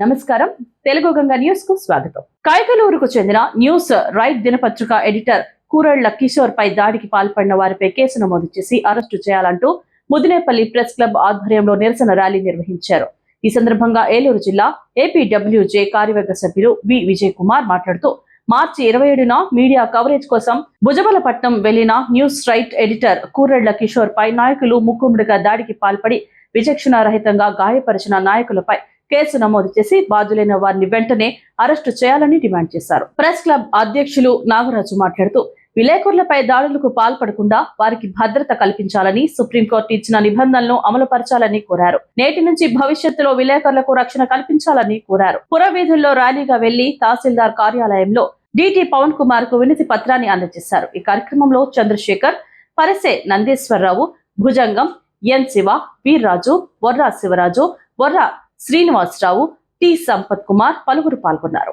నమస్కారం. తెలుగు గంగా న్యూస్కు స్వాగతం. కాయకలూరుకు చెందిన న్యూస్ రైట్ దినపత్రిక ఎడిటర్ కూరళ్ళ కిషోర్ పై దాడికి పాల్పడిన వారిపై కేసు నమోదు చేసి అరెస్టు చేయాలంటూ ముదినేపల్లి ప్రెస్ క్లబ్ ఆధ్వర్యంలో నిరసన ర్యాలీ నిర్వహించారు. ఈ సందర్భంగా ఏలూరు జిల్లా ఏపీడబ్ల్యూజే కార్యవర్గ సభ్యులు వి విజయ్ కుమార్ మాట్లాడుతూ మార్చి ఇరవై ఏడున మీడియా కవరేజ్ కోసం భుజబలపట్నం వెళ్ళిన news right editor Kuralla Kishore పై నాయకులు ముక్కుముడిగా దాడికి పాల్పడి విచక్షణారహితంగా గాయపరిచిన నాయకులపై కేసు నమోదు చేసి బాధ్యులైన వారిని వెంటనే అరెస్టు చేయాలని డిమాండ్ చేశారు. ప్రెస్ క్లబ్ అధ్యక్షులు నాగరాజు మాట్లాడుతూ విలేకరులపై దాడులకు పాల్పడకుండా వారికి భద్రత కల్పించాలని సుప్రీంకోర్టు ఇచ్చిన నిబంధనలను అమలుపరచాలని కోరారు. నేటి నుంచి భవిష్యత్తులో విలేకరులకు రక్షణ కల్పించాలని కోరారు. పురవీధుల్లో ర్యాలీగా వెళ్ళి తహసీల్దార్ కార్యాలయంలో డిటి పవన్ కుమార్కు వినతి పత్రాన్ని అందజేశారు. ఈ కార్యక్రమంలో చంద్రశేఖర్ పరిసే నందేశ్వరరావు భుజంగం ఎన్ శివ వీర్రాజు బొర్రా శివరాజు బొర్రా శ్రీనివాసరావు టి సంపత్ కుమార్ పలువురు పాల్గొన్నారు.